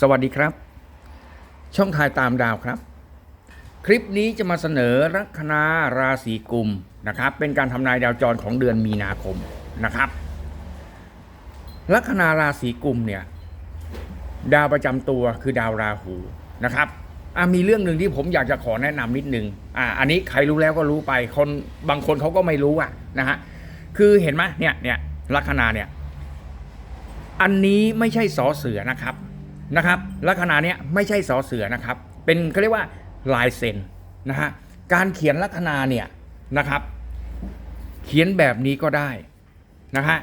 สวัสดีครับ ช่องทายตามดาวครับ คลิปนี้จะมาเสนอลัคนาราศีกุมนะครับ เป็นการทำนายดาวจรของเดือนมีนาคมนะครับลัคนาราศีกุมเนี่ย ดาวประจำตัวคือดาวราหูนะครับมีเรื่องหนึ่งที่ผมอยากจะขอแนะนำนิดนึงอ่าอันนี้ใครรู้แล้วก็รู้ไปคนบางคนเขาก็ไม่รู้อะนะฮะคือเห็นไหมเนี่ยเนี่ยลัคนาเนี่ยอันนี้ไม่ใช่สอเสือนะครับ นะครับลัคนาเนี้ยไม่ใช่สอเสือนะครับ เป็นเขาเรียกว่าลายเซ็นนะฮะการเขียนลัคนาเนี่ยนะครับ เขียนแบบนี้ก็ได้นะฮะ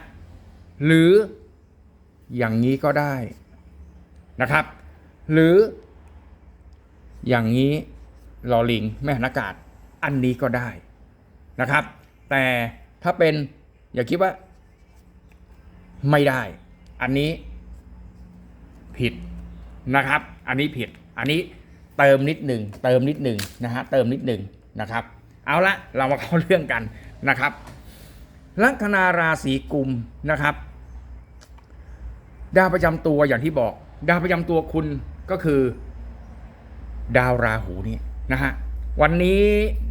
หรืออย่างนี้ก็ได้นะครับ หรืออย่างนี้ลอลิงแม่นอากาศอันนี้ก็ได้นะครับ แต่ถ้าเป็นอย่าคิดว่าไม่ได้ อันนี้ผิด นะครับ อันนี้ผิด อันนี้เติมนิดหนึ่งเติมนิดหนึ่งนะฮะเติมนิดหนึ่งนะครับ เอาละเรามาเข้าเรื่องกันนะครับ ลัคนาราศีกุมนะครับ ดาวประจำตัวอย่างที่บอก ดาวประจำตัวคุณก็คือ ดาวราหูนี่นะฮะวันนี้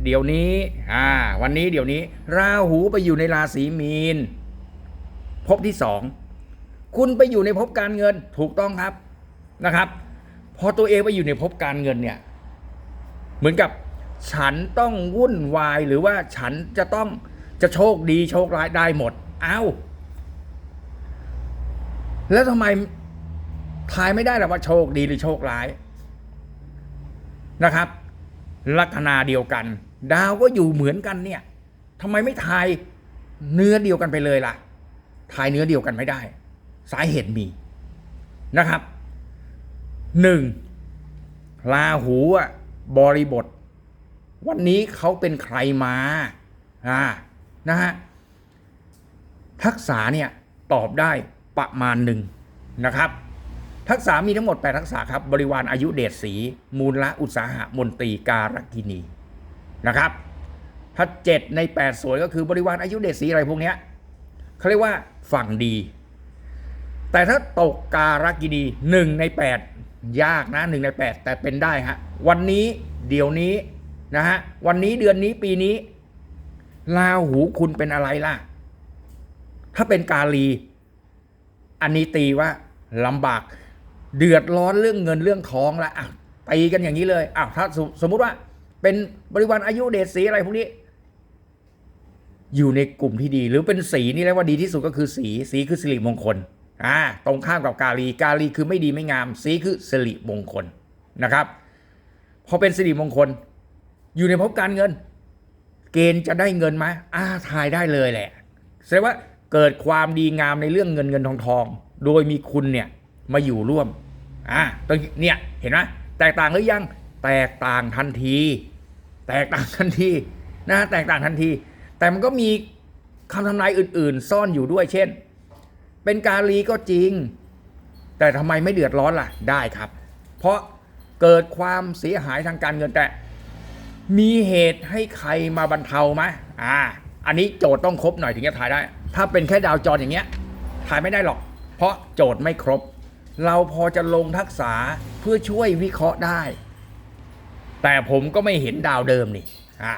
เดี๋ยวนี้อ่าวันนี้เดี๋ยวนี้ ราหูไปอยู่ในราศีมีนภพที่สองคุณไปอยู่ในภพการเงินถูกต้องครับ นะครับ พอตัวเองไปอยู่ในภพการเงินเนี่ย เหมือนกับฉันต้องวุ่นวายหรือว่าฉันจะต้องจะโชคดีโชคร้ายได้หมด เอ้า แล้วทำไมทายไม่ได้หรอว่าโชคดีหรือโชคร้ายนะครับ ลัคนาเดียวกัน ดาวก็อยู่เหมือนกันเนี่ยทำไมไม่ทายเนื้อเดียวกันไปเลยล่ะทายเนื้อเดียวกันไม่ได้ สาเหตุมีนะครับ หนึ่งลาหูอะบริบท วันนี้เขาเป็นใครมาอ่านะฮะทักษะเนี่ยตอบได้ประมาณหนึ่งนะครับ ทักษะมีทั้งหมด 8 ทักษะครับ บริวารอายุเดชสี มูลละอุตสาหะมนตรีการกินีนะครับ ถ้าเจ็ดใน 8 สวยก็คือบริวารอายุเดชสีอะไรพวกเนี้ยเขาเรียกว่าฝั่งดี แต่ถ้าตกการกินีหนึ่งใน 8 ยากนะหนึ่งใน8แต่เป็นได้ฮะวันนี้เดี๋ยวนี้นะฮะวันนี้เดือนนี้ปีนี้ลาหูคุณเป็นอะไรล่ะ ถ้าเป็นกาลี อันนี้ตีว่าลำบาก เดือดร้อนเรื่องเงินเรื่องทองละอะตีกันอย่างนี้เลยอ้าวถ้าสมสมมุติว่าเป็นบริวารอายุเดชสีอะไรพวกนี้ อยู่ในกลุ่มที่ดี หรือเป็นสีนี่เรียกว่าดีที่สุดก็คือสีสีคือสิริมงคล อ่าตรงข้ามกับกาลีกาลีคือไม่ดีไม่งาม สีคือสิริมงคลนะครับ พอเป็นสิริมงคล อยู่ในภพการเงิน เกณฑ์จะได้เงินไหมอ่าทายได้เลยแหละแสดงว่าเกิดความดีงามในเรื่องเงินเงินทองทอง โดยมีคุณเนี่ยมาอยู่ร่วมอ่าตรงเนี่ยเห็นไหมแตกต่างหรือยังแตกต่างทันที แตกต่างทันทีนะแตกต่างทันที แต่มันก็มีคำทำนายอื่น ๆ ซ่อนอยู่ด้วยเช่น เป็นกาลีก็จริง แต่ทำไมไม่เดือดร้อนล่ะได้ครับ เพราะเกิดความเสียหายทางการเงินแต่ มีเหตุให้ใครมาบรรเทาไหมอ่า อันนี้โจทย์ต้องครบหน่อยถึงจะถ่ายได้ ถ้าเป็นแค่ดาวจรอย่างเงี้ยถ่ายไม่ได้หรอก เพราะโจทย์ไม่ครบ เราพอจะลงทักษะเพื่อช่วยวิเคราะห์ได้ แต่ผมก็ไม่เห็นดาวเดิมนี่อ่า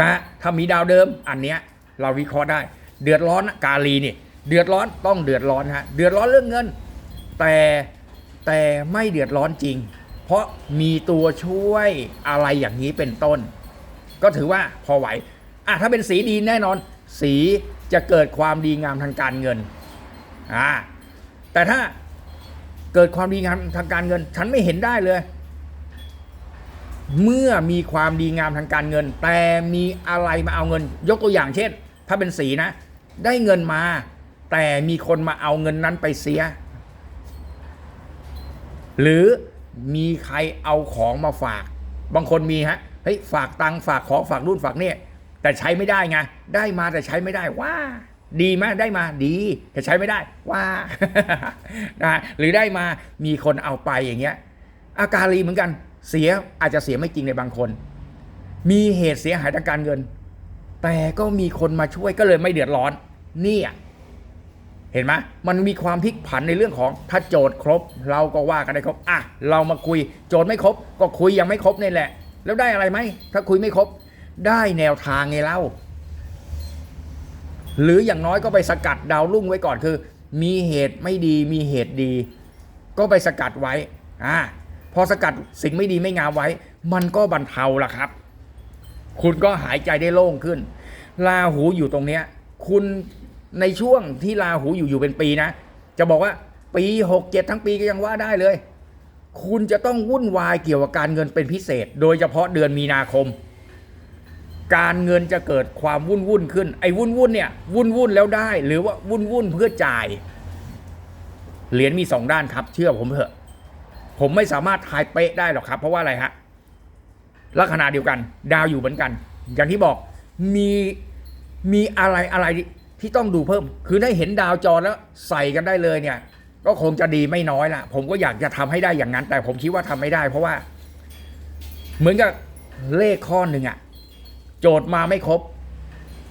นะถ้ามีดาวเดิมอันเนี้ยเราวิเคราะห์ได้ เดือดร้อนนะกาลีนี่ เดือดร้อนต้องเดือดร้อนฮะเดือดร้อนเรื่องเงิน แต่แต่ไม่เดือดร้อนจริง เพราะมีตัวช่วยอะไรอย่างนี้เป็นต้น ก็ถือว่าพอไหวอะถ้าเป็นสีดีแน่นอน สีจะเกิดความดีงามทางการเงินอ่าแต่ถ้าเกิดความดีงามทางการเงิน ฉันไม่เห็นได้เลย เมื่อมีความดีงามทางการเงิน แต่มีอะไรมาเอาเงิน ยกตัวอย่างเช่น ถ้าเป็นสีนะ ได้เงินมา แต่มีคนมาเอาเงินนั้นไปเสีย หรือมีใครเอาของมาฝาก บางคนมีฮะเฮ้ยฝากตังค์ฝากของฝากรุ่นฝากเนี่ยแต่ใช้ไม่ได้ไงได้มาแต่ใช้ไม่ได้ว้าดีไหมได้มาดีแต่ใช้ไม่ได้ว้านะหรือได้มามีคนเอาไปอย่างเงี้ย อาการีเหมือนกัน เสียอาจจะเสียไม่จริงในบางคน มีเหตุเสียหายทางการเงิน แต่ก็มีคนมาช่วยก็เลยไม่เดือดร้อน เนี่ย เห็นไหมมันมีความพลิกผันในเรื่องของถ้าโจทย์ครบ เราก็ว่ากันได้ครบอะเรามาคุยโจทย์ไม่ครบ ก็คุยยังไม่ครบนี่แหละ แล้วได้อะไรไหมถ้าคุยไม่ครบ ได้แนวทางไงเล่า หรืออย่างน้อยก็ไปสกัดดาวรุ่งไว้ก่อนคือ มีเหตุไม่ดีมีเหตุดี ก็ไปสกัดไว้อ่าพอสกัดสิ่งไม่ดีไม่งามไว้ มันก็บรรเทาละครับ คุณก็หายใจได้โล่งขึ้นลาหูอยู่ตรงเนี้ย คุณ ในช่วงที่ลาหูอยู่อยู่เป็นปีนะ จะบอกว่าปีหกเจ็ดทั้งปีก็ยังว่าได้เลย คุณจะต้องวุ่นวายเกี่ยวกับการเงินเป็นพิเศษ โดยเฉพาะเดือนมีนาคม การเงินจะเกิดความวุ่นวุ่นขึ้น ไอ้วุ่นวุ่นเนี่ยวุ่นวุ่นแล้วได้ หรือว่าวุ่นวุ่นเพื่อจ่าย เหรียญมีสองด้านครับเชื่อผมเถอะ ผมไม่สามารถทายเป๊ะได้หรอกครับ เพราะว่าอะไรฮะลัคนาเดียวกัน ดาวอยู่เหมือนกัน อย่างที่บอกมีมีอะไรอะไร ที่ต้องดูเพิ่ม คือได้เห็นดาวจรแล้วใส่กันได้เลยเนี่ย ก็คงจะดีไม่น้อยละผมก็อยากจะทำให้ได้อย่างนั้น แต่ผมคิดว่าทำไม่ได้ เพราะว่า เหมือนกับเลขข้อหนึ่งอะโจทย์มาไม่ครบ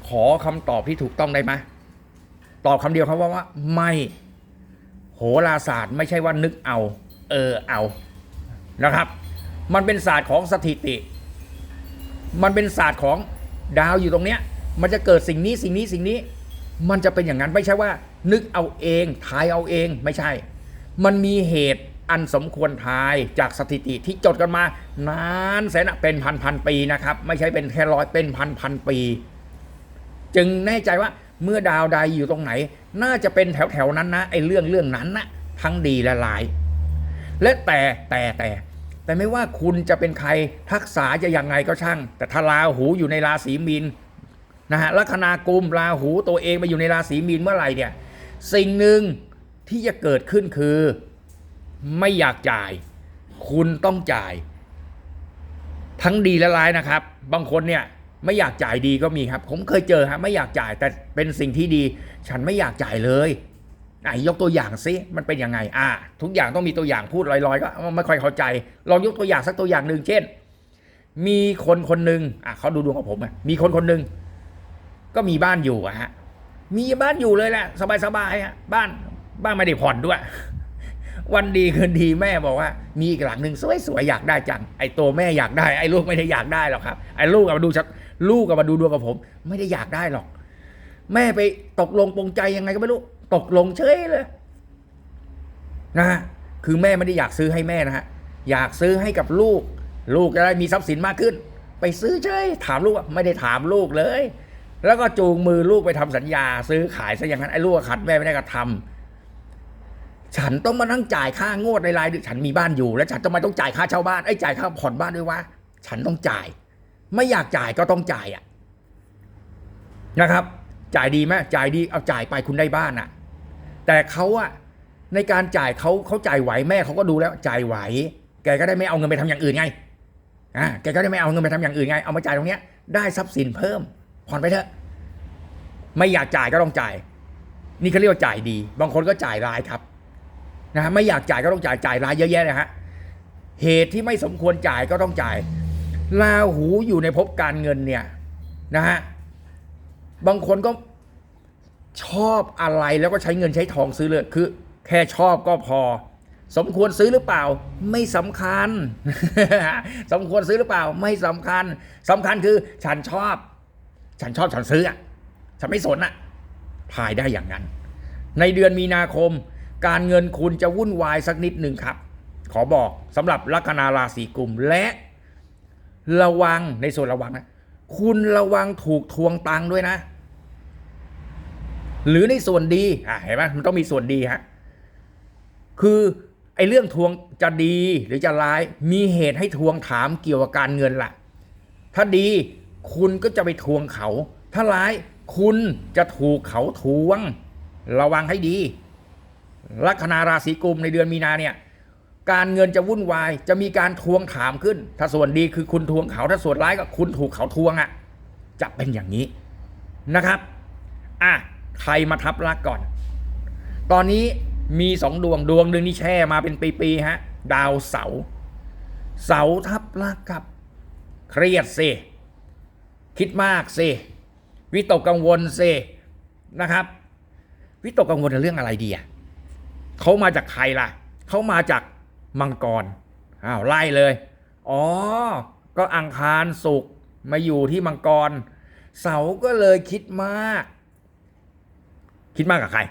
ขอคำตอบที่ถูกต้องได้ไหมตอบคำเดียวครับว่าว่า ไม่โหราศาสตร์ไม่ใช่ว่านึกเอา เออเอานะครับ มันเป็นศาสตร์ของสถิติ มันเป็นศาสตร์ของดาวอยู่ตรงเนี้ย มันจะเกิดสิ่งนี้สิ่งนี้สิ่งนี้ มันจะเป็นอย่างนั้นไม่ใช่ว่า นึกเอาเองทายเอาเองไม่ใช่ มันมีเหตุอันสมควรทายจากสถิติที่จดกันมานานแสนเป็นพันพันปีนะครับ ไม่ใช่เป็นแค่ร้อยเป็นพันพันปี จึงแน่ใจว่าเมื่อดาวใดอยู่ตรงไหน น่าจะเป็นแถวแถวนั้นนะไอ้เรื่องเรื่องนั้นนะทั้งดีและร้าย และแต่แต่แต่ แต่ไม่ว่าคุณจะเป็นใครทักษะจะยังไงก็ช่าง แต่ถ้าราหูอยู่ในราศีมีน นะฮะลัคนากุมราหูตัวเองมาอยู่ในราศีมีนเมื่อไหร่เนี่ยสิ่งหนึ่งที่จะเกิดขึ้นคือ ไม่อยากจ่าย คุณต้องจ่าย ทั้งดีและร้ายนะครับ บางคนเนี่ยไม่อยากจ่ายดีก็มีครับ ผมเคยเจอฮะไม่อยากจ่ายแต่เป็นสิ่งที่ดี ฉันไม่อยากจ่ายเลยไหนยกตัวอย่างซิมันเป็นยังไง อ่า ทุกอย่างต้องมีตัวอย่างพูดลอยๆ ก็ไม่ค่อยเข้าใจ ลองยกตัวอย่างสักตัวอย่างหนึ่งเช่น มีคนคนหนึ่งอะเขาดูดวงกับผมอะมีคนคนหนึ่ง ก็มีบ้านอยู่อะฮะ มีบ้านอยู่เลยแหละ สบายๆฮะบ้านบ้านไม่ได้ผ่อนด้วย วันดีคืนดีแม่บอกว่า มีอีกหลังหนึ่งสวยๆอยากได้จัง ไอ้ตัวแม่อยากได้ ไอ้ลูกไม่ได้อยากได้หรอกครับ ไอ้ลูกกับมาดูชัดลูกกับมาดูดวงกับผม ไม่ได้อยากได้หรอก แม่ไปตกลงปรงใจยังไงก็ไม่รู้ ตกลงเฉยเลยนะฮะคือแม่ไม่ได้อยากซื้อให้แม่นะฮะ อยากซื้อให้กับลูก ลูกจะได้มีทรัพย์สินมากขึ้น ไปซื้อเฉยถามลูกว่าไม่ได้ถามลูกเลย แล้วก็จูงมือลูกไปทำสัญญา ซื้อขายซะอย่างนั้นไอ้ลูกขัดแม่ไม่ได้กระทำฉันต้องมานั่งจ่ายค่างวดในรายเดือนฉันมีบ้านอยู่ แล้วฉันทำไมต้องจ่ายค่าเช่าบ้านไอ้จ่ายค่าผ่อนบ้านด้วยวะฉันต้องจ่าย ไม่อยากจ่ายก็ต้องจ่ายอะนะครับ จ่ายดีไหมจ่ายดีเอาจ่ายไปคุณได้บ้านอะ แต่เขาอะในการจ่ายเขาเขาจ่ายไหวแม่เขาก็ดูแล้วจ่ายไหว แกก็ได้ไม่เอาเงินไปทำอย่างอื่นไงอ่าแกก็ได้ไม่เอาเงินไปทำอย่างอื่นไงเอามาจ่ายตรงเนี้ยได้ทรัพย์สินเพิ่ม ผ่อนไปเถอะ ไม่อยากจ่ายก็ต้องจ่าย นี่เขาเรียกว่าจ่ายดี บางคนก็จ่ายรายครับนะฮะไม่อยากจ่ายก็ต้องจ่ายจ่ายรายเยอะแยะเลยฮะเหตุที่ไม่สมควรจ่ายก็ต้องจ่ายลาหูอยู่ในภพการเงินเนี่ยนะฮะบางคนก็ชอบอะไรแล้วก็ใช้เงินใช้ทองซื้อเลยคือ แค่ชอบก็พอ สมควรซื้อหรือเปล่า ไม่สำคัญ สมควรซื้อหรือเปล่า ไม่สำคัญสำคัญคือฉันชอบ ฉันชอบฉันซื้ออะฉันไม่สนอะทายได้อย่างนั้น ในเดือนมีนาคม การเงินคุณจะวุ่นวายสักนิดหนึ่งครับ ขอบอกสำหรับลัคนาราศีกุมและระวังในส่วนระวังนะคุณระวังถูกทวงตังค์ด้วยนะ หรือในส่วนดีอะเห็นไหมมันต้องมีส่วนดีฮะคือไอ้เรื่องทวงจะดีหรือจะร้าย มีเหตุให้ทวงถามเกี่ยวกับการเงินล่ะ ถ้าดี คุณก็จะไปทวงเขา ถ้าร้ายคุณจะถูกเขาทวง ระวังให้ดี ลัคนาราศีกุมในเดือนมีนาเนี่ยการเงินจะวุ่นวาย จะมีการทวงถามขึ้น ถ้าส่วนดีคือคุณทวงเขา ถ้าส่วนร้ายก็คุณถูกเขาทวงอะ่ะ จะเป็นอย่างนี้นะครับ อะใครมาทับลักก่อน ตอนนี้มีสองดวงดวงหนึ่งนี่แช่มาเป็นปีๆฮะ ดาวเสาร์เสาร์ทับลักครับ เครียดสิ คิดมากสิวิตกกังวลสินะครับ วิตกกังวลในเรื่องอะไรดีอะเขามาจากใครล่ะเขามาจากมังกรอ้าวไล่เลย อ๋อ ก็อังคารสุกมาอยู่ที่มังกร เสาก็เลยคิดมาก คิดมากกับใคร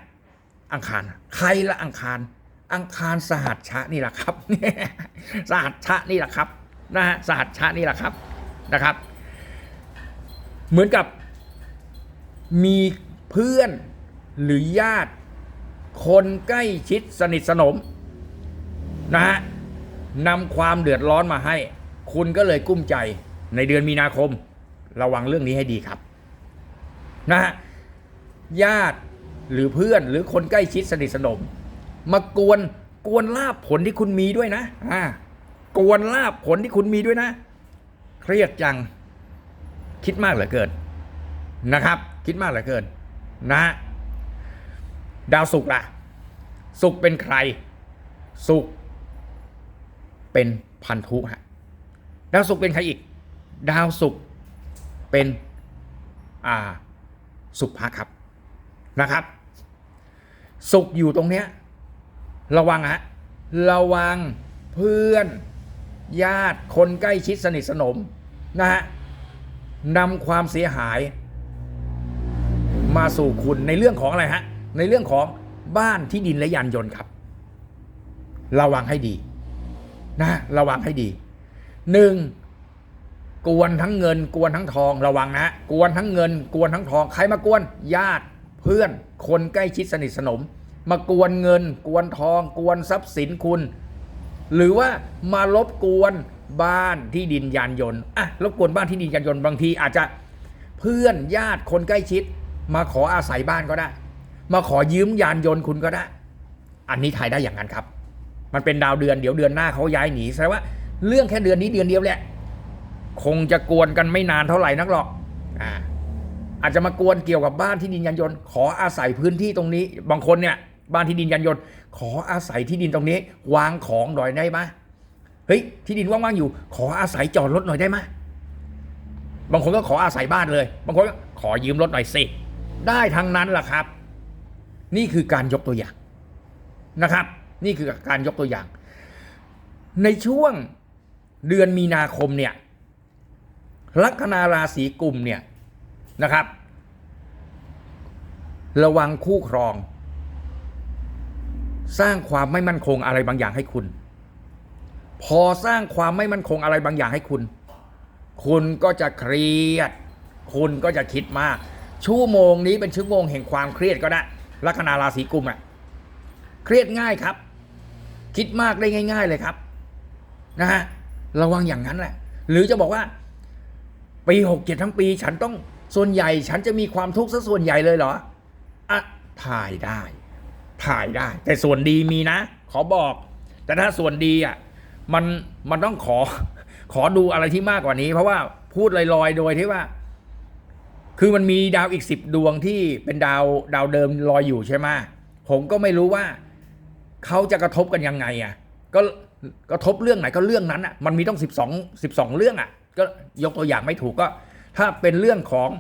อังคาร ใครละอังคาร อังคารสหัสชะนี่แหละครับสหัสชะนี่แหละครับนะฮะสหัสชะนี่แหละครับนะครับ เหมือนกับมีเพื่อนหรือญาติ คนใกล้ชิดสนิทสนมนะฮะนำความเดือดร้อนมาให้ คุณก็เลยกุ้มใจในเดือนมีนาคม ระวังเรื่องนี้ให้ดีครับนะฮะญาติหรือเพื่อนหรือคนใกล้ชิดสนิทสนม มากวนกวนลาบผลที่คุณมีด้วยนะอ่ากวนลาบผลที่คุณมีด้วยนะ เครียดจัง คิดมากเหลือเกินนะครับ คิดมากเหลือเกินนะฮะดาวศุกร์ล่ะศุกร์เป็นใครศุกร์เป็นพันธุฮะดาวศุกร์เป็นใครอีก ดาวศุกร์เป็นอ่าสุภะครับนะครับศุกร์อยู่ตรงเนี้ยระวังฮะระวังเพื่อนญาติคนใกล้ชิดสนิทสนมนะฮะ นำความเสียหาย มาสู่คุณในเรื่องของอะไรฮะ ในเรื่องของบ้านที่ดินและยานยนต์ครับ ระวังให้ดีนะระวังให้ดีหนึ่งกวนทั้งเงิน กวนทั้งทองระวังนะกวนทั้งเงิน กวนทั้งทองใครมากวนญาติเพื่อนคนใกล้ชิดสนิทสนม มากวนเงิน กวนทอง กวนทรัพย์สินคุณ หรือว่ามารบกวน บ้านที่ดินยานยนต์อะรบกวนบ้านที่ดินยานยนต์บางทีอาจจะเพื่อนญาติคนใกล้ชิด มาขออาศัยบ้านก็ได้ มาขอยืมยานยนต์คุณก็ได้ อันนี้ทายได้อย่างนั้นครับ มันเป็นดาวเดือนเดี๋ยวเดือนหน้าเขาย้ายหนีแสดงว่าเรื่องแค่เดือนนี้เดือนเดียวแหละ คงจะกวนกันไม่นานเท่าไหร่นักหรอกอ่าอาจจะมากวนเกี่ยวกับบ้านที่ดินยานยนต์ ขออาศัยพื้นที่ตรงนี้ บางคนเนี่ยบ้านที่ดินยานยนต์ ขออาศัยที่ดินตรงนี้ วางของหน่อยได้ไหม เฮ้ยที่ดินว่างๆอยู่ ขออาศัยจอดรถหน่อยได้ไหมบางคนก็ขออาศัยบ้านเลย บางคนก็ขอยืมรถหน่อยสิได้ทั้งนั้นแหละครับ นี่คือการยกตัวอย่างนะครับ นี่คือการยกตัวอย่าง ในช่วงเดือนมีนาคมเนี่ยลัคนาราศีกุมเนี่ยนะครับ ระวังคู่ครอง สร้างความไม่มั่นคงอะไรบางอย่างให้คุณ พอสร้างความไม่มั่นคงอะไรบางอย่างให้คุณ คุณก็จะเครียด คุณก็จะคิดมาก ชั่วโมงนี้เป็นชั่วโมงแห่งความเครียดก็ได้ลัคนาราศีกุมอะเครียดง่ายครับ คิดมากได้ง่าย ๆเลยครับนะฮะระวังอย่างนั้นแหละ หรือจะบอกว่า ปีหกเจ็ดทั้งปี ฉันต้องส่วนใหญ่ ฉันจะมีความทุกข์ซะส่วนใหญ่เลยเหรออะถ่ายได้ ถ่ายได้ แต่ส่วนดีมีนะ ขอบอก แต่ถ้าส่วนดีอะ มันมันต้องขอ ขอดูอะไรที่มากกว่านี้ เพราะว่าพูดลอยๆ โดยที่ว่า คือมันมีดาวอีกสิบดวงที่เป็นดาวดาวเดิมลอยอยู่ใช่ไหมผมก็ไม่รู้ว่าเขาจะกระทบกันยังไงอะ ก็กระทบเรื่องไหนก็เรื่องนั้นอะ มันมีต้องสิบสองสิบสองเรื่องอะ ก็ยกตัวอย่างไม่ถูกก็ ถ้าเป็นเรื่องของ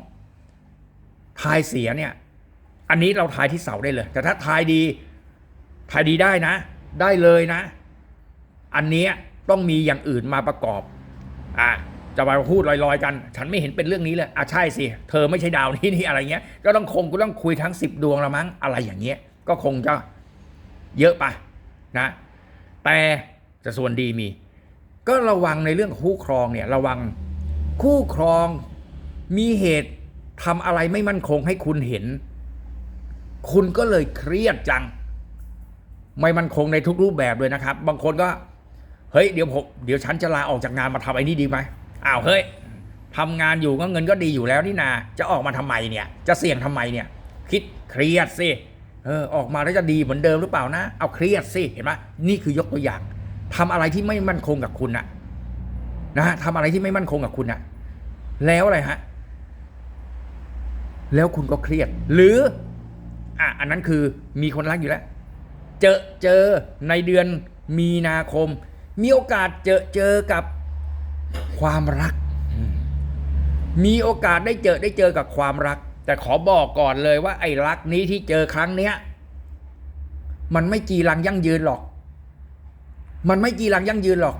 ทายเสียเนี่ย อันนี้เราทายที่เสาได้เลย แต่ถ้าทายดี ทายดีได้นะ ได้เลยนะ อันนี้ต้องมีอย่างอื่นมาประกอบอะจะมาพูดลอยๆ กัน ฉันไม่เห็นเป็นเรื่องนี้เลยอะใช่สิ เธอไม่ใช่ดาวนี้นี่อะไรเงี้ย ก็ต้องคงก็ต้องคุยทั้งสิบดวงละมั้งอะไรอย่างเงี้ย ก็คงจะเยอะไปนะ แต่จะส่วนดีมี ก็ระวังในเรื่องคู่ครองเนี่ยระวังคู่ครองมีเหตุทำอะไรไม่มั่นคงให้คุณเห็น คุณก็เลยเครียดจัง ไม่มั่นคงในทุกรูปแบบเลยนะครับ บางคนก็ เฮ้ยเดี๋ยวผมเดี๋ยวฉันจะลาออกจากงานมาทำไอ้นี่ดีไหมอ้าวเฮ้ยทำงานอยู่ก็เงินก็ดีอยู่แล้วนี่นาจะออกมาทำไมเนี่ย จะเสี่ยงทำไมเนี่ย คิดเครียดสิเออออกมาแล้วจะดีเหมือนเดิมหรือเปล่านะ เอาเครียดสิเห็นไหมนี่คือยกตัวอย่างทำอะไรที่ไม่มั่นคงกับคุณอะนะฮะทำอะไรที่ไม่มั่นคงกับคุณอะแล้วอะไรฮะแล้วคุณก็เครียด หรืออะอันนั้นคือมีคนรักอยู่แล้ว เจอเจอในเดือนมีนาคม มีโอกาสเจอเจอกับความรักมมีโอกาสได้เจอได้เจอกับความรัก แต่ขอบอกก่อนเลยว่าไอ้รักนี้ที่เจอครั้งเนี้ย มันไม่จีรังยั่งยืนหรอก มันไม่จีรังยั่งยืนหรอก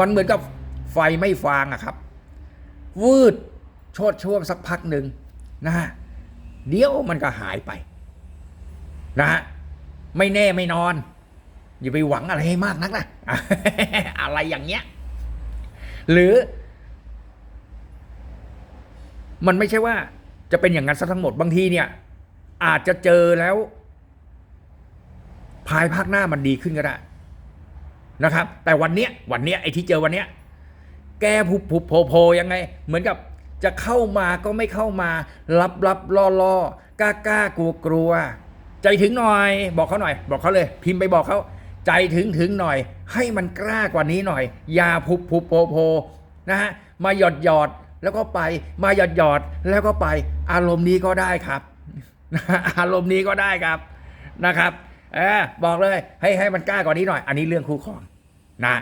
มันเหมือนกับไฟไม่ฟางอะครับ วืดโชดช่วงสักพักหนึ่งนะฮะเดี๋ยวมันก็หายไป นะฮะไม่แน่ไม่นอน อย่าไปหวังอะไรให้มากนักนะอะไรอย่างเงี้ย หรือ มันไม่ใช่ว่า จะเป็นอย่างนั้นซะทั้งหมดบางทีเนี่ย อาจจะเจอแล้ว ภายภาคหน้ามันดีขึ้นก็ได้นะครับ แต่วันเนี้ยวันเนี้ยไอ้ที่เจอวันเนี้ย แกผุบผุบโผล่โผยังไง เหมือนกับจะเข้ามาก็ไม่เข้ามา รับรับล่อล่อกล้ากล้ากลัวกลัวใจถึงหน่อย บอกเขาหน่อย บอกเขาเลย พิมพ์ไปบอกเขา ใจถึงถึงหน่อย ให้มันกล้ากว่านี้หน่อย อย่าผุบผุบโผล่โผล่นะฮะมาหยอดหยอดแล้วก็ไปมาหยอดหยอดแล้วก็ไป อารมณ์นี้ก็ได้ครับอารมณ์นี้ก็ได้ครับนะครับเออบอกเลยให้ให้มันกล้ากว่านี้หน่อย อันนี้เรื่องคู่ครองนะ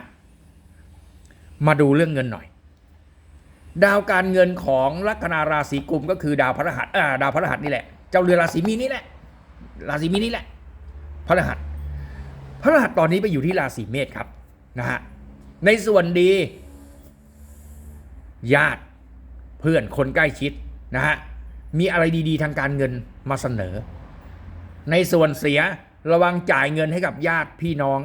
มาดูเรื่องเงินหน่อย ดาวการเงินของลัคนาราศีกุมก็คือดาวพฤหัสอ่าดาวพฤหัสนี่แหละ เจ้าเรือราศีมีนนี่แหละราศีมีนนี่แหละพฤหัส พฤหัสตอนนี้ไปอยู่ที่ราศีเมษครับนะฮะในส่วนดี ญาติเพื่อนคนใกล้ชิดนะฮะมีอะไรดีๆ ทางการเงินมาเสนอ ในส่วนเสียระวังจ่ายเงินให้กับญาติพี่น้อง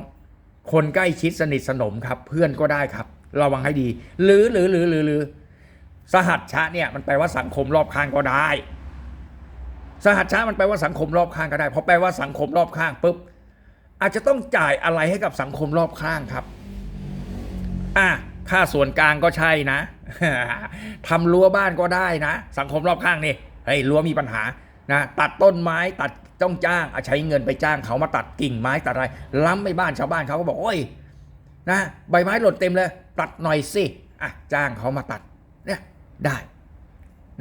คนใกล้ชิดสนิทสนมครับ เพื่อนก็ได้ครับ ระวังให้ดี หรือหรือหรือหรือหรือสหัสชะเนี่ยมันแปลว่าสังคมรอบข้างก็ได้ สหัสชะมันแปลว่าสังคมรอบข้างก็ได้เพราะแปลว่าสังคมรอบข้างปุ๊บ อาจจะต้องจ่ายอะไรให้กับสังคมรอบข้างครับอะค่าส่วนกลางก็ใช่นะทำรั้วบ้านก็ได้นะ สังคมรอบข้างนี่เฮ้ยรั้วมีปัญหานะตัดต้นไม้ตัดต้องจ้างอะใช้เงินไปจ้างเขามาตัดกิ่งไม้ตัดอะไรล้ำไปบ้านชาวบ้านเขาก็บอกโอ้ยนะใบไม้หล่นเต็มเลย ตัดหน่อยสิอะจ้างเขามาตัดเนี่ยได้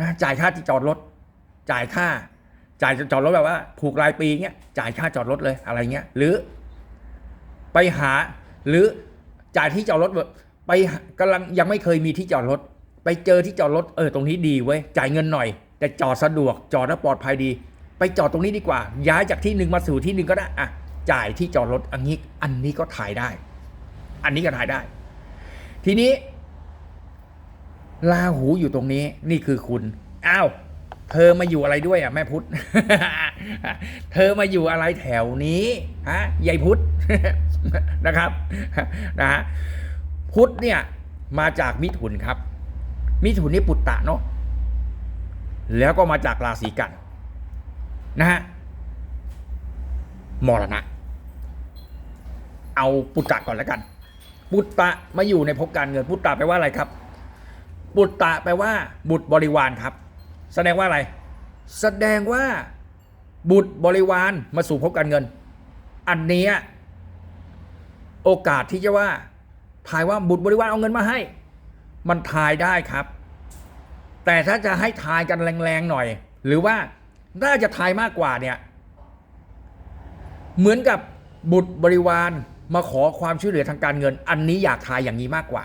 นะจ่ายค่าที่จอดรถ จ่ายค่า จ่ายจอดรถแบบว่า ผูกรายปีเงี้ยจ่ายค่าจอดรถเลยอะไรเงี้ยหรือ ไปหาหรือจ่ายที่จอดรถไปหากำลังยังไม่เคยมีที่จอดรถ ไปเจอที่จอดรถเออตรงนี้ดีเว้ยจ่ายเงินหน่อย แต่จอดสะดวกจอดแล้วปลอดภัยดี ไปจอดตรงนี้ดีกว่า ย้ายจากที่หนึ่งมาสู่ที่หนึ่งก็ได้อะจ่ายที่จอดรถอันนี้อันนี้ก็ถ่ายได้ อันนี้ก็ถ่ายได้ ทีนี้ลาหูอยู่ตรงนี้นี่คือคุณอ้าว เธอมาอยู่อะไรด้วยอะแม่พุทธ เธอมาอยู่อะไรแถวนี้ฮะยายพุทธนะครับนะฮะพุทธเนี่ยมาจากมิถุนครับ มิถุนนี่ปุตตะเนาะแล้วก็มาจากราศีกันนะฮะมรณะ เอาปุตตะก่อนแล้วกัน ปุตตะมาอยู่ในภพการเงิน ปุตตะแปลว่าอะไรครับ ปุตตะแปลว่า บุตรบริวารครับ แสดงว่าอะไร แสดงว่าบุตรบริวารมาสู่ภพการเงิน อันนี้โอกาสที่จะว่าทายว่าบุตรบริวารเอาเงินมาให้ มันทายได้ครับ แต่ถ้าจะให้ทายกันแรงๆหน่อย หรือว่าน่าจะทายมากกว่าเนี่ยเหมือนกับบุตรบริวารมาขอความช่วยเหลือทางการเงิน อันนี้อยากทายอย่างนี้มากกว่า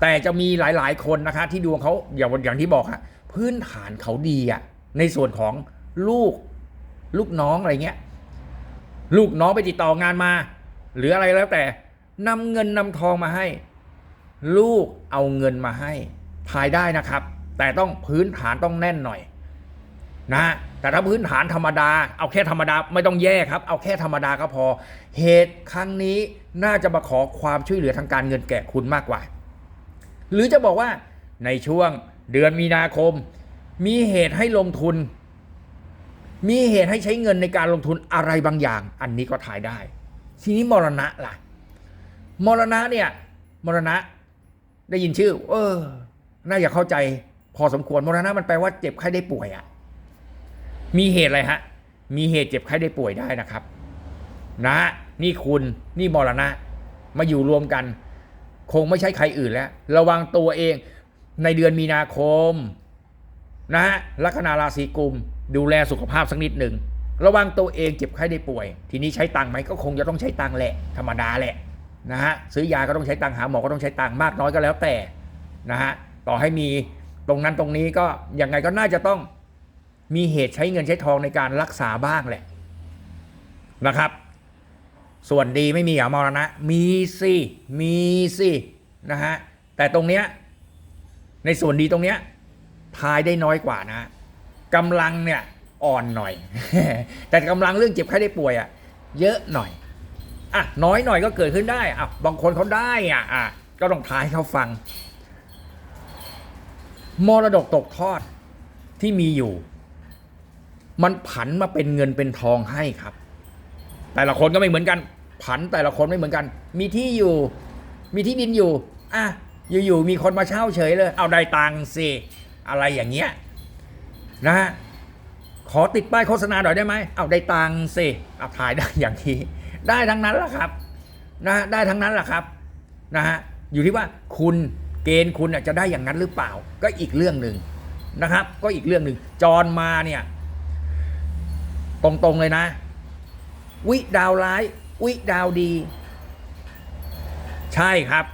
แต่จะมีหลายๆคนนะคะ ที่ดวงเขาอย่างอย่างที่บอกอะ พื้นฐานเขาดีอะในส่วนของลูกลูกน้องอะไรเงี้ยลูกน้องไปติดต่องานมา หรืออะไรแล้วแต่นำเงินนำทองมาให้ ลูกเอาเงินมาให้ทายได้นะครับ แต่ต้องพื้นฐานต้องแน่นหน่อย นะแต่ถ้าพื้นฐานธรรมดา เอาแค่ธรรมดาไม่ต้องแย่ครับ เอาแค่ธรรมดาก็พอ เหตุครั้งนี้น่าจะมาขอความช่วยเหลือทางการเงินแก่คุณมากกว่า หรือจะบอกว่าในช่วง เดือนมีนาคม มีเหตุให้ลงทุน มีเหตุให้ใช้เงินในการลงทุนอะไรบางอย่าง อันนี้ก็ถ่ายได้ ทีนี้มรณะล่ะ มรณะเนี่ย มรณะได้ยินชื่อ เออ น่าจะเข้าใจ พอสมควรมรณะมันแปลว่าเจ็บไข้ได้ป่วยอะมีเหตุอะไรฮะ มีเหตุเจ็บไข้ได้ป่วยได้นะครับ นะ นี่คุณนี่มรณะ มาอยู่รวมกัน คงไม่ใช่ใครอื่นแล้ว ระวังตัวเอง ในเดือนมีนาคมนะฮะลัคนาราศีกุม ดูแลสุขภาพสักนิดหนึ่งระวังตัวเองเจ็บไข้ได้ป่วย ทีนี้ใช้ตังค์ไหมก็คงจะต้องใช้ตังค์แหละ ธรรมดาแหละนะฮะซื้อยาก็ต้องใช้ตังค์หาหมอก็ต้องใช้ตังค์มากน้อยก็แล้วแต่นะฮะต่อให้มีตรงนั้นตรงนี้ก็ยังไงก็น่าจะต้องมีเหตุใช้เงินใช้ทองในการรักษาบ้างแหละนะครับ ส่วนดีไม่มีเหรอมรณะ มีสิมีสินะฮะแต่ตรงเนี้ย ในส่วนดีตรงเนี้ยทายได้น้อยกว่านะกำลังเนี่ยอ่อนหน่อย แต่กำลังเรื่องเจ็บไข้ได้ป่วยอะ่ะเยอะหน่อยอะน้อยหน่อยก็เกิดขึ้นได้อะบางคนเขาได้อะอะก็ต้องทายให้เขาฟัง มรดกตกทอดที่มีอยู่ มันผันมาเป็นเงินเป็นทองให้ครับ แต่ละคนก็ไม่เหมือนกัน ผันแต่ละคนไม่เหมือนกัน มีที่อยู่ มีที่ดินอยู่อะ อยู่ๆมีคนมาเช่าเฉยเลย เอาได้ตังค์สิอะไรอย่างเงี้ยนะฮะขอติดป้ายโฆษณาหน่อยได้ไหมเอาได้ตังค์สิเอาถ่ายได้อย่างนี้ได้ทั้งนั้นแหละครับนะได้ทั้งนั้นแหละครับนะฮะอยู่ที่ว่าคุณเกณฑ์คุณจะได้อย่างนั้นหรือเปล่า ก็อีกเรื่องหนึ่งนะครับ ก็อีกเรื่องหนึ่งจรมาเนี่ยตรงๆเลยนะ วิดาวร้าย วิดาวดี ใช่ครับ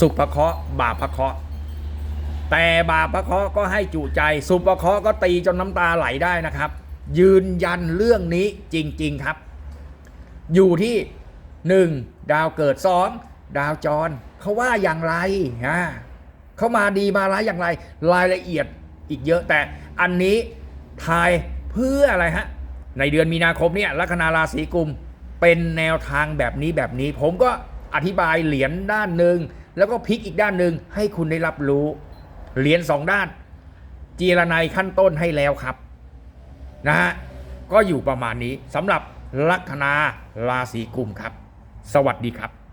สุภเคราะห์บาปะเคราะห์แต่บาปะเคราะห์ก็ให้จุใจ สุภเคราะห์ก็ตีจนน้ำตาไหลได้นะครับ ยืนยันเรื่องนี้จริง ๆครับ อยู่ที่หนึ่งดาวเกิดสองดาวจรเขาว่าอย่างไรฮะเขามาดีมาร้ายอย่างไร รายละเอียดอีกเยอะแต่อันนี้ทายเพื่ออะไรฮะในเดือนมีนาคมเนี่ยลัคนาราศีกุมเป็นแนวทางแบบนี้แบบนี้ ผมก็อธิบายเหรียญด้านหนึ่ง แล้วก็พลิกอีกด้านหนึ่งให้คุณได้รับรู้ เหรียญสองด้าน จีรนัยขั้นต้นให้แล้วครับนะฮะก็อยู่ประมาณนี้สำหรับลัคนาราศีกุมครับ สวัสดีครับ